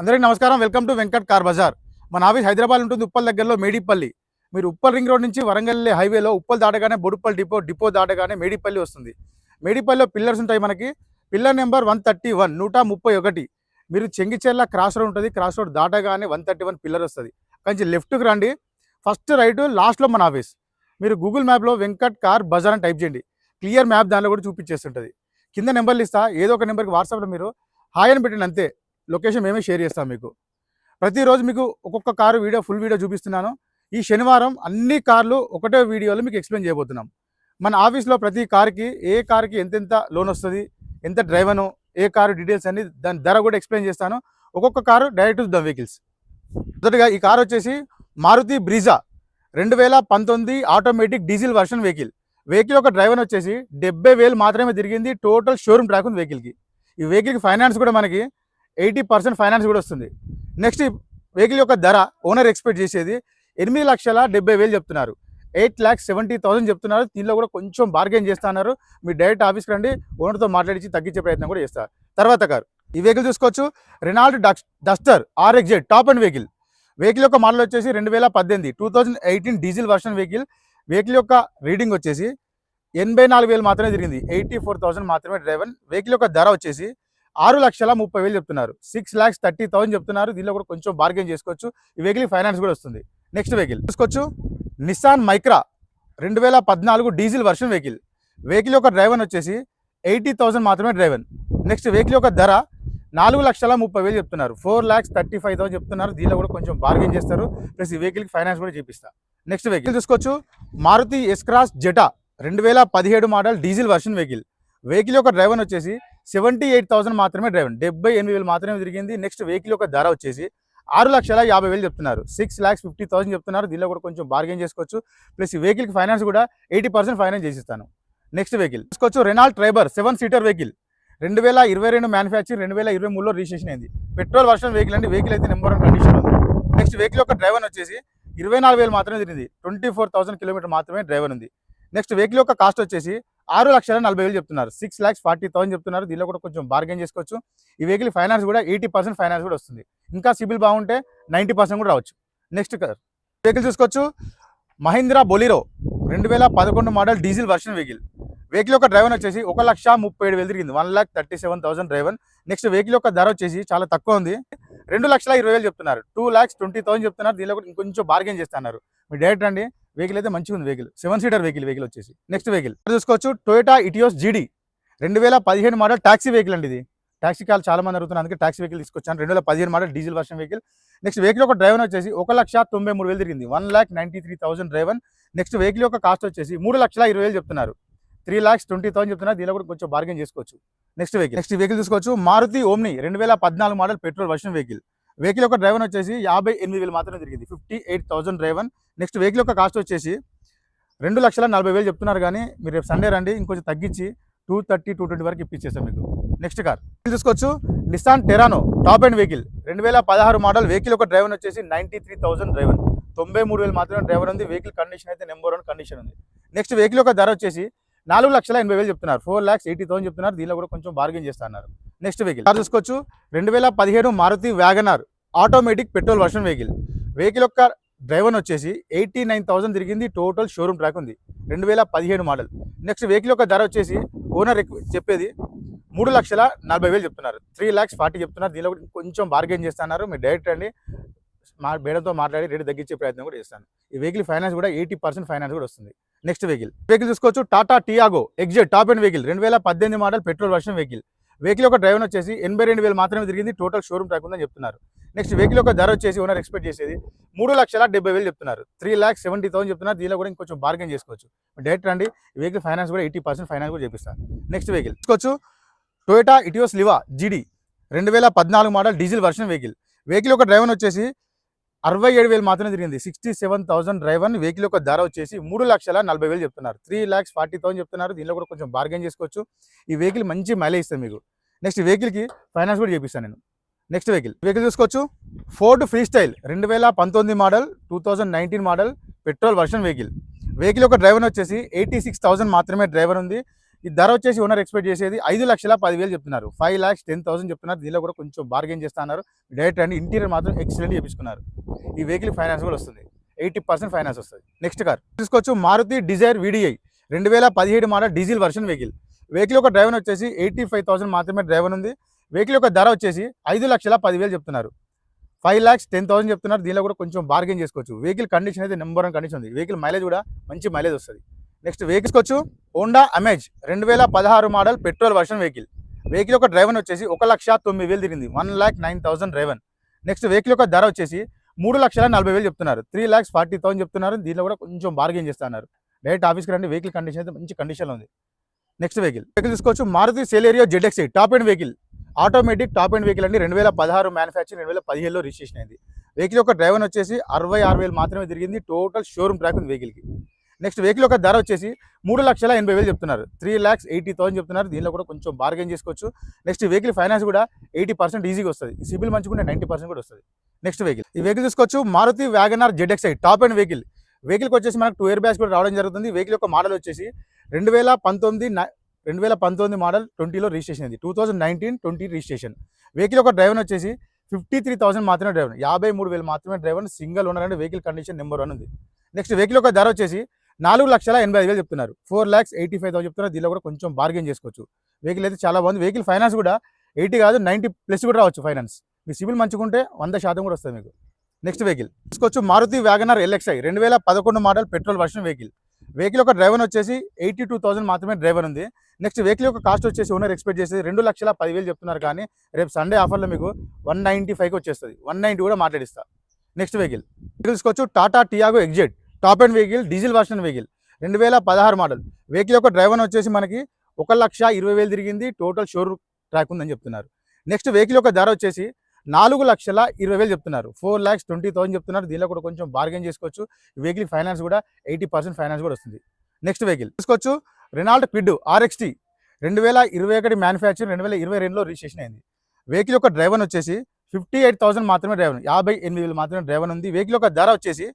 అందరికీ నమస్కారం. Welcome to Venkat car Bazar. మన ఆఫీస్ హైదరాబాద్ ఉంటుంది ఉప్పల్ దగ్గరలో మేడిపల్లి. మీరు ఉప్పల్ రింగ్ రోడ్ నుంచి వరంగల్ హైవేలో ఉప్పల్ దాటగానే బొడుప్పల్ డిపో డిపో దాటగానే మేడిపల్లి వస్తుంది. మేడిపల్లిలో పిల్లర్స్ ఉంటాయి మనకి. Pillar number one thirty one నూట ముప్పై ఒకటి. మీరు చెంగిచెర్ల క్రాస్ రోడ్ ఉంటుంది. క్రాస్ రోడ్ దాటగానే వన్ థర్టీ వన్ పిల్లర్ వస్తుంది. కొంచెం లెఫ్ట్కి రండి. ఫస్ట్ రైట్ లాస్ట్లో మన ఆఫీస్. మీరు గూగుల్ మ్యాప్లో వెంకట్ కార్ బజార్ అని టైప్ చేయండి. క్లియర్ మ్యాప్ దానిలో కూడా చూపించేస్తుంటుంది కింద నెంబర్లు ఇస్తా ఏదో ఒక నెంబర్కి వాట్సాప్లో మీరు హాయ్ అని పెట్టండి అంతే. లొకేషన్ మేమే షేర్ చేస్తాం మీకు. ప్రతిరోజు మీకు ఒక్కొక్క కారు వీడియో ఫుల్ వీడియో చూపిస్తున్నాను. ఈ శనివారం అన్ని కార్లు ఒకటే వీడియోలో మీకు ఎక్స్ప్లెయిన్ చేయబోతున్నాం. మన ఆఫీస్లో ప్రతి కార్కి ఏ కార్కి ఎంతెంత లోన్ వస్తుంది ఎంత డ్రైవను ఏ కారు డీటెయిల్స్ అన్ని దాని ధర కూడా ఎక్స్ప్లెయిన్ చేస్తాను. ఒక్కొక్క కారు డైరెక్ట్ ద వెహికల్స్. మొదటగా ఈ కారు వచ్చేసి మారుతి బ్రీజా రెండు వేల పంతొమ్మిది automatic diesel version vehicle. Vehicle యొక్క డ్రైవర్ వచ్చేసి డెబ్బై వేలు మాత్రమే తిరిగింది టోటల్ షోరూమ్ ట్రాక్ ఉంది వెహికల్కి. ఈ వెహికల్కి ఫైనాన్స్ కూడా మనకి ఎయిటీ పర్సెంట్ ఫైనాన్స్ కూడా వస్తుంది. నెక్స్ట్ వెహికల్ యొక్క ధర ఓనర్ ఎక్స్పెక్ట్ చేసేది ఎనిమిది లక్షల డెబ్బై వేలు చెప్తున్నారు. ఎయిట్ ల్యాక్స్ సెవెంటీ థౌసండ్ చెప్తున్నారు. దీనిలో కూడా కొంచెం బార్గెన్ చేస్తున్నారు. మీరు డైరెక్ట్ ఆఫీస్కి రండి ఓనర్తో మాట్లాడించి తగ్గించే ప్రయత్నం కూడా చేస్తారు. తర్వాత కారు ఈ వెహికల్ చూసుకోవచ్చు. Renault Duster RXZ top and vehicle vehicle యొక్క మోడల్ వచ్చేసి రెండు వేల పద్దెనిమిది two thousand eighteen diesel version vehicle vehicle యొక్క రీడింగ్ వచ్చేసి ఎనభై నాలుగు వేలు మాత్రమే తిరిగింది. ఎయిటీ ఫోర్ థౌసండ్ మాత్రమే డ్రైవర్ వెహికల్ యొక్క ధర వచ్చేసి ఆరు లక్షల ముప్పై వేలు చెప్తున్నారు. సిక్స్ ల్యాక్స్ థర్టీ థౌసండ్ చెప్తున్నారు. దీనిలో కూడా కొంచెం బార్గెన్ చేసుకోవచ్చు. ఈ వెహికల్ ఫైనాన్స్ కూడా వస్తుంది. నెక్స్ట్ వెహికల్ చూసుకోవచ్చు. నిస్సాన్ మైక్రా రెండు వేల పద్నాలుగు డీజిల్ వర్షన్ వెహికల్ వెహికల్ యొక్క డ్రైవర్ వచ్చేసి ఎయిటీ థౌసండ్ మాత్రమే డ్రైవర్ నెక్స్ట్ వెహికల్ యొక్క ధర నాలుగు లక్షల ముప్పై వేలు చెప్తున్నారు. Four lakhs thirty five thousand చెప్తున్నారు. దీనిలో కూడా కొంచెం బార్గెన్ చేస్తారు. ప్లస్ ఈ వెహికల్కి ఫైనాన్స్ కూడా చేపిస్తా. నెక్స్ట్ వెహికల్ చూసుకోవచ్చు. మారుతి ఎస్క్రాస్ జెటా రెండు వేల పదిహేడు model diesel version vehicle vehicle యొక్క డ్రైవర్ వచ్చేసి సెవెంటీ ఎయిట్ థౌసండ్ మాత్రమే డ్రైవర్. డెబ్బై ఎనిమిది వేలు మాత్రమే తిరిగింది. నెక్స్ట్ వెహికల్ యొక్క ధర వచ్చేసి ఆరు లక్షల యాభై వేలు చెప్తున్నారు. సిక్స్ ల్యాక్స్ ఫిఫ్టీ థౌసండ్ చెప్తున్నారు. దీనిలో కూడా కొంచెం బార్గెన్ చేసుకోవచ్చు. ప్లస్ ఈ వెహికల్కి ఫైనాన్స్ కూడా ఎయిటీ పర్సెంట్ ఫైనాన్స్ చేసిస్తాను. నెక్స్ట్ వెహికల్ చూసుకోవచ్చు Renault Triber seven seater vehicle రెండు వేల ఇరవై రెండు మ్యానుఫ్యాక్చరింగ్ రెండు వేల ఇరవై మూడులో రిజిస్ట్రేషన్ అయింది. పెట్రోల్ వర్షన్ వెహికల్ అండి. వెహికల్ అయితే నెంబర్ వన్ కండిషన్ ఉంది. నెక్స్ట్ వెహికల్ యొక్క డ్రైవర్ వచ్చేసి ఇరవై నాలుగు వేలు మాత్రమే తిరిగింది. ట్వంటీ ఫోర్ థౌసండ్ కిలోమీటర్ మాత్రమే డ్రైవర్ ఉంది. నెక్స్ట్ వెహికల్ యొక్క కాస్ట్ వచ్చేసి ఆరు లక్షల నలభై వేలు చెప్తున్నారు. సిక్స్ ల్యాక్స్ ఫార్టీ థౌసండ్ చెప్తున్నారు. దీనిలో కూడా కొంచెం బార్గెన్ చేసుకోవచ్చు. ఈ వెహికల్ ఫైనాన్స్ కూడా ఎయిటీ పర్సెంట్ ఫైనాన్స్ కూడా వస్తుంది. ఇంకా సిబిల్ బాగుంటే నైంటీ పర్సెంట్ కూడా రావచ్చు. నెక్స్ట్ వెహికల్ చూసుకోవచ్చు. మహీంద్రా బొలిరో రెండు వేల పదకొండు model diesel version vehicle vehicle యొక్క డ్రైవర్ వచ్చేసి ఒక లక్ష ముప్పై ఏడు వేలు తిరిగింది. One lakh thirty seven thousand driver next vehicle యొక్క ధర వచ్చేసి చాలా తక్కువ ఉంది. రెండు లక్షల ఇరవై వేలు చెప్తున్నారు. టూ ల్యాక్స్ ట్వంటీ థౌసండ్ చెప్తున్నారు. దీనిలో కూడా ఇంకొంచెం బార్గెన్ చేస్తున్నారు. మీరు డైరెక్ట్ అండి వెహికల్ అయితే మంచిగా ఉంది vehicle. Seven seater vehicle vehicle వచ్చేసి. Next vehicle. చూసుకోవచ్చు టొయోటా ఇటియోస్ జీడీ రెండు వేల పదిహేను మోడల్ టాక్సీ వెహికల్ అండి ఇది. టాక్సీ కాల్ చాలా మంది అడుగుతున్నారు అందుకే టాక్సీ వెహికల్ తీసుకొచ్చాను. రెండు వేల పదిహేను model diesel version vehicle next vehicle యొక్క డ్రైవర్ వచ్చేసి ఒక లక్ష తొంభై మూడు వేలు తిరిగింది. One lakh ninety three thousand driver next vehicle యొక్క కాస్ట్ వచ్చేసి మూడు లక్షల ఇరవై వేలు చెప్తున్నారు. త్రీ ల్యాక్స్ ట్వంటీ థౌసండ్ చెప్తున్నారు. దీనిలో కూడా కొంచెం బార్గెన్ చేసుకోవచ్చు. నెక్స్ట్ వెహికల్ నెక్స్ట్ వెహికల్ తీసుకోవచ్చు మారుతి ఓమ్ని రెండు వేల పద్నాలుగు model petrol version vehicle vehicle యొక్క డ్రైవర్ వచ్చేసి యాభై ఎనిమిది వేలు మాత్రమే తిరిగింది. Fifty eight thousand driver. Next vehicle యొక్క కాస్ట్ వచ్చేసి రెండు లక్షల నలభై వేలు చెప్తున్నారు కానీ మీరు రేపు సండే రండి ఇంకొంచెం తగ్గించి టూ థర్టీ టూ ట్వంటీ వరకు ఇప్పించేస్తాం మీకు. Next car. చూసుకోవచ్చు. Nissan Terrano top end vehicle రెండు వేల పదహారు మోడల్ వెహికల్ యొక్క డ్రైవర్ వచ్చేసి నైంటీ త్రీ థౌసండ్ డ్రైవర్. తొంభై మూడు వేలు మాత్రమే డ్రైవర్ ఉంది. వెహికల్ కండిషన్ అయితే నెంబర్ వన్ కండిషన్ ఉంది. నెక్స్ట్ వెహికల్ యొక్క ధర వచ్చేసి నాలుగు లక్షల ఎనభై వేలు చెప్తున్నారు. ఫోర్ ల్యాక్స్ ఎయిటీ థౌసండ్ చెప్తున్నారు. దీనిలో కూడా కొంచెం బార్గెన్ చేస్తున్నారు నెక్స్ట్ వెహికల్ కార్ చూసుకోవచ్చు. రెండు వేల పదిహేను Maruti WagonR automatic petrol version vehicle. Vehicle యొక్క డ్రైవర్ వచ్చేసి ఎయిటీ నైన్ థౌసండ్ తిరిగింది. టోటల్ షోరూమ్ ట్రాక్ ఉంది. రెండు వేల పదిహేడు మోడల్. నెక్స్ట్ వెహికల్ యొక్క ధర వచ్చేసి ఓనర్ చెప్పేది మూడు లక్షల నలభై వేలు చెప్తున్నారు. త్రీ ల్యాక్స్ ఫార్టీ చెప్తున్నారు. దీనిలో కూడా కొంచెం బార్గెన్ చేస్తున్నారు. మీరు డైరెక్ట్ అండి మా బేడతో మాట్లాడి రేటు తగ్గించే ప్రయత్నం కూడా చేస్తాను. ఈ వెహికల్ ఫైనాన్స్ కూడా ఎయిటీ పర్సెంట్ ఫైనాన్స్ కూడా వస్తుంది. Next vehicle. వెహికల్ చూసుకోవచ్చు. Tata Tiago XZ top end vehicle. రెండు వేల పద్దెనిమిది model petrol version vehicle. Vehicle యొక్క డ్రైవర్ వచ్చేసి ఎనభై రెండు వేలు మాత్రమే తిరిగింది టోటల్ షోరూమ్ ట్రాక్ ఉందని చెప్తున్నారు. నెక్స్ట్ వెహికల్ యొక్క ధర వచ్చేసి ఓనర్ ఎక్స్పెక్ట్ చేసేది మూడు లక్షల డెబ్బై వేలు చెప్తున్నారు. త్రీ ల్యాక్స్ సెవెంటీ థౌసండ్ చెప్తున్నారు. దీనిలో కూడా ఇంకొంచెం బార్గెన్ చేసుకోవచ్చు. డైరెక్ట్ రండి వెహికల్ ఫైనాన్స్ కూడా ఎయిటీ పర్సెంట్ ఫైనాన్స్ కూడా చేపిస్తాను నెక్స్ట్ వెహికల్ తీసుకోవచ్చు టొయోటా ఇటియోస్ లివా జీడీ రెండు వేల పద్నాలుగు model diesel version vehicle vehicle యొక్క డ్రైవర్ వచ్చేసి అరవై ఏడు వేలు మాత్రమే తిరిగింది. Sixty seven thousand driver vehicle యొక్క ధర వచ్చేసి మూడు లక్షల నలభై వేలు చెప్తున్నారు. త్రీ ల్యాక్స్ ఫార్టీ థౌసండ్ చెప్తున్నారు. దీనిలో కూడా కొంచెం బార్గెన్ చేసుకోవచ్చు. ఈ వెహికల్ మంచి మైలేజ్ ఇస్తుంది మీకు. నెక్స్ట్ వెహికల్కి ఫైనాన్స్ కూడా చేపిస్తాను నేను. Next vehicle. వెహికల్ చూసుకోవచ్చు. ఫోర్డ్ ఫ్రీ స్టైల్ రెండు వేల పంతొమ్మిది model two thousand nineteen model petrol version vehicle. Vehicle యొక్క డ్రైవర్ వచ్చేసి ఎయిటీ సిక్స్ థౌసండ్ మాత్రమే డ్రైవర్ ఉంది. ఈ ధర వచ్చేసి ఓనర్ ఎక్స్పెక్ట్ చేసేది ఐదు లక్షల పదివేలు చెప్తున్నారు. ఫైవ్ ల్యాక్స్ టెన్ థౌసండ్ చెప్తున్నారు. దీనిలో కూడా కొంచెం బార్గెన్ చేస్తున్నారు డైరెక్ట్ అండ్ ఇంటీరియర్ మాత్రం ఎక్సలెంట్ చేపించుకున్నారు. ఈ వెహికల్ ఫైనాన్స్ కూడా వస్తుంది. ఎయిటీ పర్సెంట్ ఫైనాన్స్ వస్తుంది. Next car. తీసుకోవచ్చు మారుతి డిజైర్ వీడిఐ రెండు వేల పదిహేడు model diesel version vehicle. Vehicle యొక్క డ్రైవర్ వచ్చేసి ఎయిటీ ఫైవ్ థౌసండ్ మాత్రమే డ్రైవర్ ఉంది. వెహికల్ యొక్క ధర వచ్చేసి ఐదు లక్షల పదివేలు చెప్తున్నారు. ఫైవ్ ల్యాక్స్ టెన్ థౌసండ్ చెప్తున్నారు. దీనిలో కూడా కొంచెం బార్గెన్ చేసుకోవచ్చు. వెహికల్ కండిషన్ అయితే నెంబర్ వన్ కండిషన్ ఉంది. వెహికల్ మైలేజ్ కూడా మంచి మైలేజ్ వస్తుంది. నెక్స్ట్ వెహికల్స్ వచ్చి. హోండా అమేజ్ రెండు వేల పదహారు model petrol version vehicle vehicle యొక్క డ్రైవర్ వచ్చేసి ఒక లక్ష తొమ్మిది వేలు తిరిగింది. One lakh nine thousand driver next vehicle యొక్క ధర వచ్చేసి మూడు లక్షల నలభై వేలు చెప్తున్నారు. త్రీ ల్యాక్స్ ఫార్టీ థౌసండ్ చెప్తున్నారు. దీనిలో కూడా కొంచెం బార్గెన్ చేస్తున్నారు డైరెక్ట్ ఆఫీస్కి రండి. వెహికల్ కండిషన్ అయితే మంచి కండిషన్లో ఉంది. Next vehicle. వెహికల్ తీసుకోవచ్చు. Maruti Celerio ZXI top end vehicle. Automatic top end vehicle అండి రెండు వేల పదహారు మ్యానుఫ్యాక్చర్ రెండు వేల పదిహేడులో రిజిస్ట్రేషన్ అయింది. వెహికల్ యొక్క డ్రైవర్ వచ్చేసి అరవై ఆరు వేలు మాత్రమే తిరిగింది. టోటల్ షోరూమ్ ట్రాక్ ఉంది వెహికల్కి నెక్స్ట్ వెహికల్ యొక్క ధర వచ్చేసి మూడు లక్షల ఎనభై వేలు చెప్తున్నారు. త్రీ ల్యాక్స్ ఎయిటీ థౌసండ్ చెప్తున్నారు. దీనిలో కూడా కొంచెం బార్గెన్ చేసుకోవచ్చు. నెక్స్ట్ వెహికల్ ఫైనాన్స్ కూడా ఎయిటీ పర్సెంట్ ఈజీగా వస్తుంది. సిబిల్ మంచిగా నైంటీ పర్సెంట్ కూడా వస్తుంది. నెక్స్ట్ వెహికల్ ఈ వెహికల్ తీసుకోవచ్చు. Maruti WagonR ZXI top end vehicle. వెహికల్కి వచ్చేసి మనకు టూ ఇయర్ బ్యాగ్స్ కూడా రావడం జరుగుతుంది. వెహికల్ యొక్క మోడల్ వచ్చేసి రెండు వేల పంతొమ్మిది రెండు వేల పంతొమ్మిది మోడల్ ట్వంటీలో రిజిస్ట్రేషన్ అయింది. Two thousand nineteen twenty registration. Vehicle ఒక డ్రైవర్ వచ్చేసి ఫిఫ్టీ త్రీ థౌసండ్ మాత్రమే డ్రైవర్. యాభై మూడు వేలు మాత్రమే డ్రైవర్ సింగిల్ ఓనర్ అంటే వెహికల్ కండిషన్ నెంబర్ వన్ ఉంది. నెక్స్ట్ వెహికల్ యొక్క ధర వచ్చేసి నాలుగు లక్షల ఎనభై ఐదు వేలు చెప్తున్నారు. Four lakhs eighty five thousand చెప్తున్నారు. దీనిలో కూడా కొంచెం బార్గెన్ చేసుకోవచ్చు. వెహికల్ అయితే చాలా బాగుంది. వెహికల్ ఫైనాన్స్ కూడా ఎయిటీ కాదు నైంటీ ప్లస్ కూడా రావచ్చు ఫైనాన్స్ మీ సిబిల్ మంచుకుంటే వంద శాతం కూడా వస్తుంది మీకు. Next vehicle. తీసుకొచ్చు Maruti Wagon R LXi రెండు వేల పదకొండు model petrol version vehicle. Vehicle యొక్క డ్రైవర్ వచ్చేసి ఎయిటీ టూ థౌసండ్ మాత్రమే డ్రైవర్ ఉంది. నెక్స్ట్ వెహికల్ యొక్క కాస్ట్ వచ్చేసి ఓనర్ ఎక్స్పెక్ట్ చేసి రెండు లక్షల పదివేలు చెప్తున్నారు కానీ రేపు సండే ఆఫర్లో మీకు వన్ నైంటీ ఫైవ్కి వచ్చేస్తుంది. వన్ నైంటీ కూడా మాట్లాడిస్తా. నెక్స్ట్ వెహికల్ వెహికల్స్కి తీసుకోవచ్చు Tata Tiago XZ top end vehicle diesel version vehicle రెండు వేల పదహారు మోడల్ వెహికల్ యొక్క డ్రైవర్ వచ్చేసి మనకి ఒక లక్ష ఇరవై వేలు తిరిగింది. టోటల్ షోరూమ్ ట్రాక్ ఉందని చెప్తున్నారు. నెక్స్ట్ వెహికల్ యొక్క ధర వచ్చేసి నాలుగు లక్షల ఇరవై వేలు చెప్తున్నారు. ఫోర్ ల్యాక్స్ ట్వంటీ థౌసండ్ చెప్తున్నారు. దీనిలో కూడా కొంచెం బార్గెన్ చేసుకోవచ్చు. వెహికల్ ఫైనాన్స్ కూడా ఎయిటీ పర్సెంట్ ఫైనాన్స్ కూడా వస్తుంది. నెక్స్ట్ వెహికల్ తీసుకోవచ్చు రెనాల్డ్ క్విడ్ ఆర్ఎక్స్టీ రెండు వేల ఇరవై ఒకటి మ్యానుఫ్యాక్చర్ రెండు వేల ఇరవై రెండులో రిజిస్ట్రేషన్ అయింది. వెహికల్ యొక్క డ్రైవర్ వచ్చేసి ఫిఫ్టీ ఎయిట్ థౌసండ్ మాత్రమే డ్రైవర్ యాభై ఎనిమిది వేలు మాత్రమే డ్రైవర్ ఉంది. వెహికల్ యొక్క ధర వచ్చేసి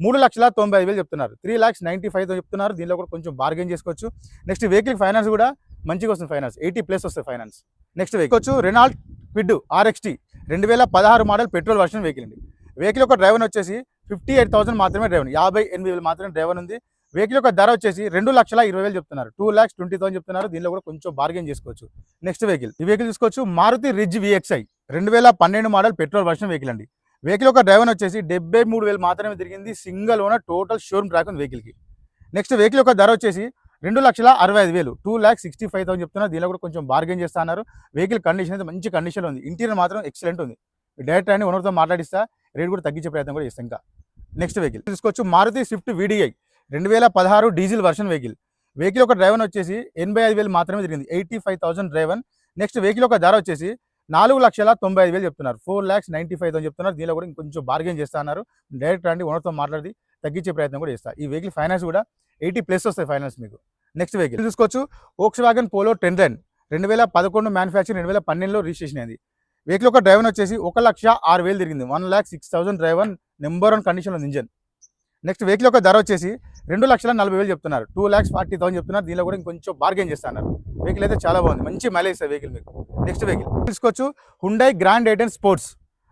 మూడు లక్షల తొంభై ఐదు వేలు చెప్తున్నారు. త్రీ ల్యాక్స్ నైంటీ ఫైవ్ చెప్తున్నారు. దీనిలో కూడా కొంచెం బార్గెన్ చేసుకోవచ్చు. నెక్స్ట్ వెహికల్ ఫైనాన్స్ కూడా మంచిగా వస్తుంది ఫైనాన్స్ ఎయిటీ ప్లస్ వస్తుంది ఫైనాన్స్ నెక్స్ట్ వెహికల్ వచ్చు రెనాల్డ్ క్విడ్ ఆర్ఎక్స్టీ రెండు వేల పదహారు మోడల్ పెట్రోల్ వర్షన్ వెహికల్ అండి. వెహికల్ యొక్క డ్రైవర్ వచ్చేసి ఫిఫ్టీ ఎయిట్ థౌసండ్ మాత్రమే డ్రైవర్ యాభై ఎనిమిది వేలు మాత్రమే డ్రైవర్ ఉంది. వెహికల్ యొక్క ధర వచ్చేసి రెండు లక్షల ఇరవై వేలు చెప్తున్నారు. టూ ల్యాక్స్ ట్వంటీ థౌసండ్ చెప్తున్నారు. దీనిలో కూడా కొంచెం బార్గెన్ చేసుకోవచ్చు. నెక్స్ట్ వెహికల్ ఈ వెహికల్ తీసుకోవచ్చు మారుతి రిజ్ విఎక్స్ఐ రెండు వేల పన్నెండు మోడల్ పెట్రోల్ వర్షన్ వెహికల్ అండి. వెహికల్ యొక్క డ్రైవర్ వచ్చేసి డెబ్బై మూడు వేలు మాత్రమే తిరిగింది. Single owner total showroom track ఉంది వెహికల్కి నెక్స్ట్ వెహికల్ యొక్క ధర వచ్చేసి రెండు లక్షల అరవై ఐదు వేలు. Two lakhs sixty five thousand చెప్తున్నారు. దీనిలో కూడా కొంచెం బార్గెన్ చేస్తున్నారు వెహికల్ కండిషన్ అయితే మంచి కండిషన్లో ఉంది. ఇంటీరియర్ మాత్రం ఎక్సలెంట్ ఉంది. డైరెక్ట్ అని ఓనర్తో మాట్లాడిస్తా. రేట్ కూడా తగ్గించే ప్రయత్నం కూడా చేస్తాం ఇంకా. నెక్స్ట్ వెహికల్ తీసుకోవచ్చు మారుతి స్విఫ్ట్ వీడిఐ రెండు వేల పదహారు డీజిల్ వర్షన్ వెహికల్ వెహికల్ ఒక డ్రైవర్ వచ్చేసి ఎనభై ఐదు వేలు మాత్రమే తిరిగింది. Eighty five thousand driver next vehicle ఒక ధర వచ్చేసి నాలుగు లక్షల తొంభై ఐదు వేలు చెప్తున్నారు. Four lakhs ninety five thousand చెప్తున్నారు. దీనిలో కూడా ఇంకొంచెం బార్గెన్ చేస్తున్నారు డైరెక్ట్ రండి ఓనర్తో మాట్లాడి తగ్గించే ప్రయత్నం కూడా చేస్తా. ఈ వెహికల్ ఫైనాన్స్ కూడా ఎయిటీ ప్లస్ వస్తాయి ఫైనాన్స్ మీకు. నెక్స్ట్ వెహికల్ చూసుకోవచ్చు. Volkswagen Polo ten ten రెండు వేల పదకొండు మ్యానుఫ్యాక్చరింగ్ రెండు వేల పన్నెండులో రిజిస్ట్రేషన్ అయింది. వెహికల్ ఒక డ్రైవర్ వచ్చేసి ఒక లక్ష ఆరు వేలు తిరిగింది. One lakh six thousand driver number one condition ఉంది ఇంజన్ నెక్స్ట్ వెహికల్ యొక్క ధర వచ్చేసి రెండు లక్షల నలభై వేలు చెప్తున్నారు. టూ ల్యాక్స్ ఫార్టీ థౌసండ్ చెప్తున్నారు. దీనిలో కూడా ఇంకొంచెం బార్గెన్ చేస్తున్నారు. వెహికల్ అయితే చాలా బాగుంది. మంచి మైలేజ్ ఇస్తుంది వెహికల్ మీకు. నెక్స్ట్ వెహికల్ తీసుకోవచ్చు హుండై గ్రాండ్ ఎయిటెన్ స్పోర్ట్స్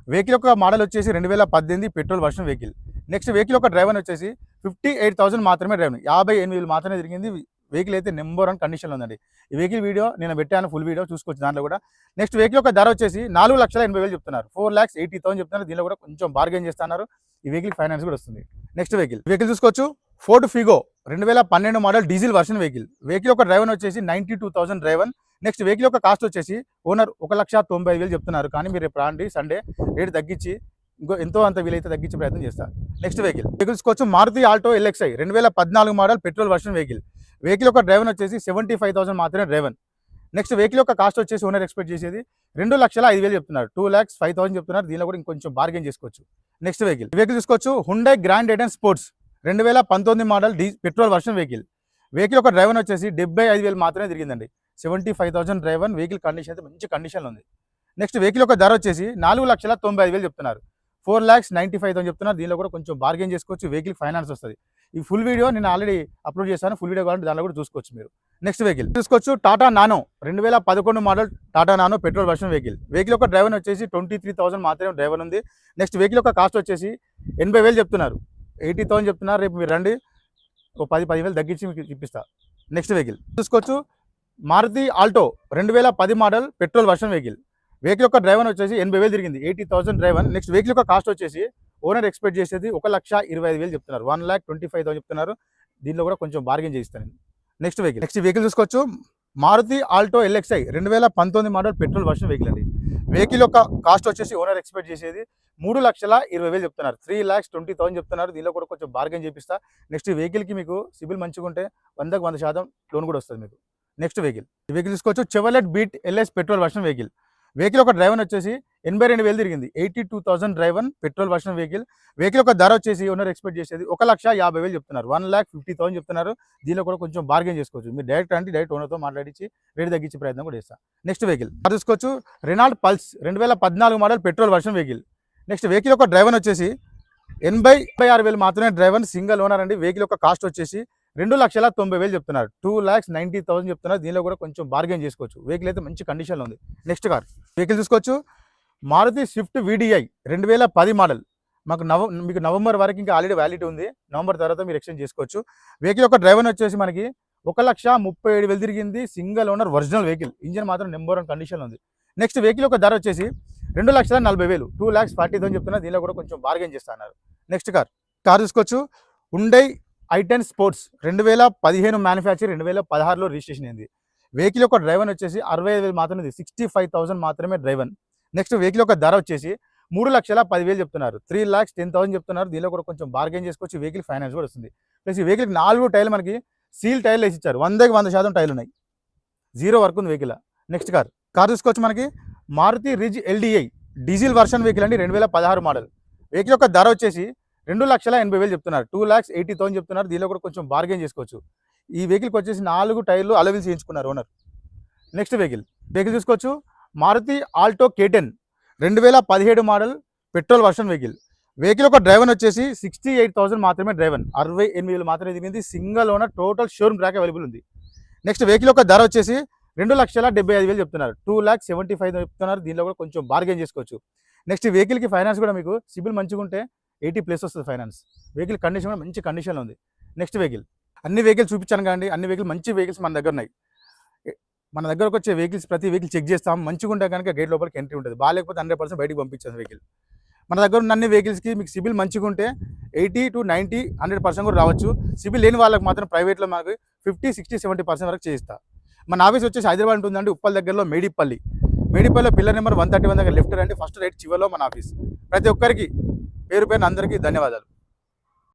వెహికల్ యొక్క మోడల్ వచ్చేసి రెండు వేల పద్దెనిమిది petrol version vehicle next vehicle యొక్క డ్రైవర్ వచ్చేసి ఫిఫ్టీ ఎయిట్ థౌసండ్ మాత్రమే డ్రైవర్. యాభై ఎనిమిది వేలు మాత్రమే తిరిగింది. వెహికల్ అయితే నెంబర్ వన్ కండిషన్లో ఉందండి. ఈ వెహికల్ వీడియో నేను పెట్టాను ఫుల్ వీడియో చూసుకోవచ్చు దాంట్లో కూడా. నెక్స్ట్ వెహికల్ యొక్క ధర వచ్చేసి నాలుగు లక్షల ఎనభై వేలు చెప్తున్నారు. ఫోర్ ల్యాక్స్ ఎయిటీ థౌసండ్ చెప్తున్నారు. దీనిలో కూడా కొంచెం బార్గెన్ చేస్తున్నారు. ఈ వెహికల్ ఫైనాన్స్ కూడా వస్తుంది. Next vehicle. వెహికల్ చూసుకోవచ్చు. ఫోర్డ్ ఫిగో రెండు వేల పన్నెండు model diesel version vehicle. Vehicle యొక్క డ్రైవర్ వచ్చేసి ninety two thousand driver. Next vehicle యొక్క కాస్ట్ వచ్చేసి ఓనర్ ఒక లక్ష తొంభై వేలు చెప్తున్నారు. కానీ మీరు రేపు రాండి సండే రేటు తగ్గించి ఇంకో ఎంతో అంత వీలైతే తగ్గించే ప్రయత్నం చేస్తారు నెక్స్ట్ వెహికల్ వెహికల్స్కి వచ్చి మారుతి ఆల్టో ఎల్ఎక్స్ఐ. రెండు వేల పద్నాలుగు model petrol version vehicle vehicle యొక్క డ్రైవర్ వచ్చేసి సెవెంటీ ఫైవ్ థౌసండ్ మాత్రమే డ్రైవర్. నెక్స్ట్ వెహికల్ యొక్క కాస్ట్ వచ్చేసి ఓనర్ ఎక్స్పెక్ట్ చేసేది రెండు లక్షల ఐదు వేలు చెప్తున్నారు. టూ ల్యాక్స్ ఫైవ్ థౌసండ్ చెప్తున్నారు. దీనిలో కూడా ఇంకొంచెం బార్గెన్ చేసుకోవచ్చు. నెక్స్ట్ వెహికల్ వెహికల్ తీసుకోవచ్చు హుండై గ్రాండ్ ఎయిటెన్ స్పోర్ట్స్ రెండు వేల పంతొమ్మిది model D petrol version vehicle vehicle యొక్క డ్రైవర్ వచ్చేసి డెబ్బై ఐదు వేలు మాత్రమే తిరిగిందండి. Seventy five thousand driver. Vehicle condition అయితే మంచి కండిషన్లో ఉంది. నెక్స్ట్ వెహికల్ యొక్క ధర వచ్చేసి నాలుగు లక్షల తొంభై ఐదు వేలు చెప్తున్నారు. Four lakhs ninety five thousand చెప్తున్నారు. దీనిలో కూడా కొంచెం బార్గెన్ చేసుకోవచ్చు. వెహికల్ ఫైనాన్స్ వస్తుంది. ఈ ఫుల్ వీడియో నేను ఆల్రెడీ అప్లోడ్ చేశాను. ఫుల్ వీడియో కావాలంటే దానిలో కూడా చూసుకోవచ్చు మీరు. నెక్స్ట్ వెహికల్ చూసుకోవచ్చు టాటా నానో రెండు వేల పదకొండు model Tata Nano petrol version vehicle vehicle యొక్క డ్రైవర్ వచ్చేసి ట్వంటీ త్రీ థౌసండ్ మాత్రమే డ్రైవర్ ఉంది. నెక్స్ట్ వెహికల్ యొక్క కాస్ట్ వచ్చేసి ఎనభై వేలు చెప్తున్నారు. ఎయిటీ థౌసండ్ చెప్తున్నారు. రేపు మీరు రండి. ఒక పది పదివేలు తగ్గించి మీకు ఇప్పిస్తా. నెక్స్ట్ వెహికల్ చూసుకోవచ్చు మారుతి ఆల్టో రెండు వేల పది model petrol version vehicle vehicle యొక్క డ్రైవర్ వచ్చేసి ఎనభై వేలు తిరిగింది. Eighty thousand driver next vehicle యొక్క కాస్ట్ వచ్చేసి ఓనర్ ఎక్స్పెక్ట్ చేసేది ఒక లక్ష ఇరవై ఐదు వేలు చెప్తున్నారు. One lakh twenty five thousand చెప్తున్నారు. దీనిలో కూడా కొంచెం బార్గెన్ చేయిస్తాను నెక్స్ట్ వెహికల్ నెక్స్ట్ వెహికల్ చూసుకోవచ్చు. మారుతి ఆల్టో ఎల్ఎక్స్ఐ రెండు వేల పంతొమ్మిది మోడల్ పెట్రోల్ వర్షన్ వెహికల్ అండి. వెహికల్ యొక్క కాస్ట్ వచ్చేసి ఓనర్ ఎక్స్పెక్ట్ చేసేది మూడు లక్షల ఇరవై వేలు చెప్తున్నారు. త్రీ ల్యాక్స్ ట్వంటీ థౌసండ్ చెప్తున్నారు. దీనిలో కూడా కొంచెం బార్గెన్ చేపిస్తా. నెక్స్ట్ వెహికల్కి మీకు సిబిల్ మంచిగా ఉంటే వందకు వంద శాతం లోన్ కూడా వస్తుంది మీకు. నెక్స్ట్ వెహికల్ ఈ వెహికల్ తీసుకోవచ్చు Chevrolet Beat LS petrol version vehicle vehicle ఒక డ్రైవర్ వచ్చేసి ఎనభై రెండు వేలు తిరిగింది. Eighty two thousand driver petrol version vehicle vehicle ఒక ధర వచ్చేసి ఓనర్ ఎక్స్పెక్ట్ చేసేది ఒక లక్ష యాభై వేలు చెప్తున్నారు. వన్ ల్యాక్ ఫిఫ్టీ థౌసండ్ చెప్తున్నారు. దీనిలో కూడా కొంచెం బార్గెన్ చేసుకోవచ్చు. మీరు డైరెక్ట్ అంటే డైరెక్ట్ ఓనర్తో మాట్లాడించి రేట్ తగ్గించే ప్రయత్నం కూడా చేస్తాను నెక్స్ట్ వెహికల్ అది చూసుకోవచ్చు రెనాల్డ్ పల్స్ రెండు వేల పద్నాలుగు model petrol version vehicle next vehicle ఒక డ్రైవర్ వచ్చేసి ఎనభై ఎనభై ఆరు వేలు మాత్రమే డ్రైవర్ సింగిల్ ఓనర్ అండి. వెహికల్ యొక్క కాస్ట్ వచ్చేసి రెండు లక్షల తొంభై వేలు చెప్తున్నారు. టూ ల్యాక్స్ నైంటీ థౌసండ్ చెప్తున్నారు. దీనిలో కూడా కొంచెం బార్గెన్ చేసుకోవచ్చు. వెహికల్ అయితే మంచి కండిషన్లో ఉంది. నెక్స్ట్ కార్ వెహికల్ చూసుకోవచ్చు. మారుతి స్విఫ్ట్ వీడిఐ రెండు వేల పది మోడల్ మాకు నవ మీకు నవంబర్ వరకు ఇంకా ఆల్రెడీ వ్యాలిటీ ఉంది. నవంబర్ తర్వాత మీరు ఎక్స్చేంజ్ చేసుకోవచ్చు. వెహికల్ యొక్క డ్రైవర్ వచ్చేసి మనకి ఒక లక్ష ముప్పై ఏడు వేలు తిరిగింది. Single owner original vehicle engine మాత్రం నెంబర్ వన్ కండిషన్లో ఉంది. నెక్స్ట్ వెహికల్ యొక్క ధర వచ్చేసి రెండు లక్షల నలభై వేలు. టూ ల్యాక్స్ ఫార్టీ థౌసండ్ చెప్తున్నారు. దీనిలో కూడా కొంచెం బార్గెన్ చేస్తున్నారు నెక్స్ట్ కార్ కార్ చూసుకోవచ్చు. ఉండై ఐటెన్ స్పోర్ట్స్ రెండు వేల పదిహేను మ్యానుఫ్యాక్చర్ రెండు వేల పదహారులో రిజిస్ట్రేషన్ అయింది. వెహికల్ యొక్క డ్రైవర్ వచ్చేసి అరవై ఐదు వేలు మాత్రమే సిక్స్టీ ఫైవ్ థౌసండ్ మాత్రమే డ్రైవర్ నెక్స్ట్ వెహికల్ యొక్క ధర వచ్చేసి మూడు లక్షల పదివేలు చెప్తున్నారు. త్రీ ల్యాక్స్ టెన్ థౌసండ్ చెప్తున్నారు. దీనిలో కూడా కొంచెం బార్గెన్ చేసుకోవచ్చు. వెహికల్ ఫైనాన్స్ కూడా వస్తుంది. ప్లస్ ఈ వెహికల్ నాలుగు టైర్లు మనకి సీల్ టైర్లు వేసి ఇచ్చారు వందకి వంద శాతం టైర్లు ఉన్నాయి. జీరో వర్క్ ఉంది వెహికల్ నెక్స్ట్ కార్ కార్ తీసుకొచ్చి మనకి Maruti Ritz LDI diesel version vehicle అండి. రెండు వేల పదహారు మోడల్ వెహికల్ యొక్క ధర వచ్చేసి రెండు లక్షల ఎనభై వేలు చెప్తున్నారు. టూ ల్యాక్స్ ఎయిటీ థౌసండ్ చెప్తున్నారు. దీనిలో కూడా కొంచెం బార్గెన్ చేసుకోవచ్చు. ఈ వెహికల్కి వచ్చేసి నాలుగు టైర్లు అలవిల్స్ చేయించుకున్నారు ఓనర్ నెక్స్ట్ వెహికల్ వెహికల్ చూసుకోవచ్చు. మారుతి ఆల్టో కేటెన్ రెండు వేల పదిహేడు model petrol version vehicle vehicle ఒక డ్రైవర్ వచ్చేసి సిక్స్టీ ఎయిట్ థౌసండ్ మాత్రమే డ్రైవర్ అరవై ఎనిమిది వేలు మాత్రమే దిగింది single owner total showroom track available ఉంది. నెక్స్ట్ వెహికల్ యొక్క ధర వచ్చేసి రెండు లక్షల డెబ్బై ఐదు వేలు చెప్తున్నారు. టూ ల్యాక్ సెవెంటీ ఫైవ్ చెప్తున్నారు. దీనిలో కూడా కొంచెం బార్గెన్ చేసుకోవచ్చు. నెక్స్ట్ వెహికల్కి ఫైనాన్స్ కూడా మీకు సిబిల్ మంచిగా ఉంటే ఎయిటీ ప్లస్ వస్తుంది ఫైనాన్స్. వెహికల్ కండిషన్ కూడా మంచి కండిషన్లో ఉంది. నెక్స్ట్ వెహికల్ అన్ని వెహికల్స్ చూపించాను కానీ అన్ని వెహికల్ మంచి వెహికల్స్ మన దగ్గర ఉన్నాయి. మన దగ్గరకు వచ్చే వెహికల్స్ ప్రతి వెహికల్ చెక్ చేస్తాం. మంచిగా ఉంటే కనుక గేట్ లోపలికి ఎంట్రీ ఉంటుంది. బాగాలేకపోతే హండ్రెడ్ పర్సెంట్ బయటకు పంపించాను వెహికల్ మన దగ్గర ఉన్న అన్ని వెహికల్స్కి మీకు సిబిల్ మంచిగా ఉంటే eighty to ninety hundred percent కూడా రావచ్చు. సిబిల్ లేని వాళ్ళకి మాత్రం ప్రైవేట్లో మాకు ఫిఫ్టీ సిక్స్టీ సెవెంటీ పర్సెంట్ వరకు చేయిస్తా. మన ఆఫీస్ వచ్చేసి హైదరాబాద్ ఉంటుందండి ఉప్పల్ దగ్గరలో Medipalli. మేడిపల్లిలో pillar number one thirty one దగ్గర లెఫ్ట్ రండి. ఫస్ట్ రైట్ చివరిలో మన ఆఫీస్ ప్రతి ఒక్కరికి పేరు పైన అందరికీ ధన్యవాదాలు.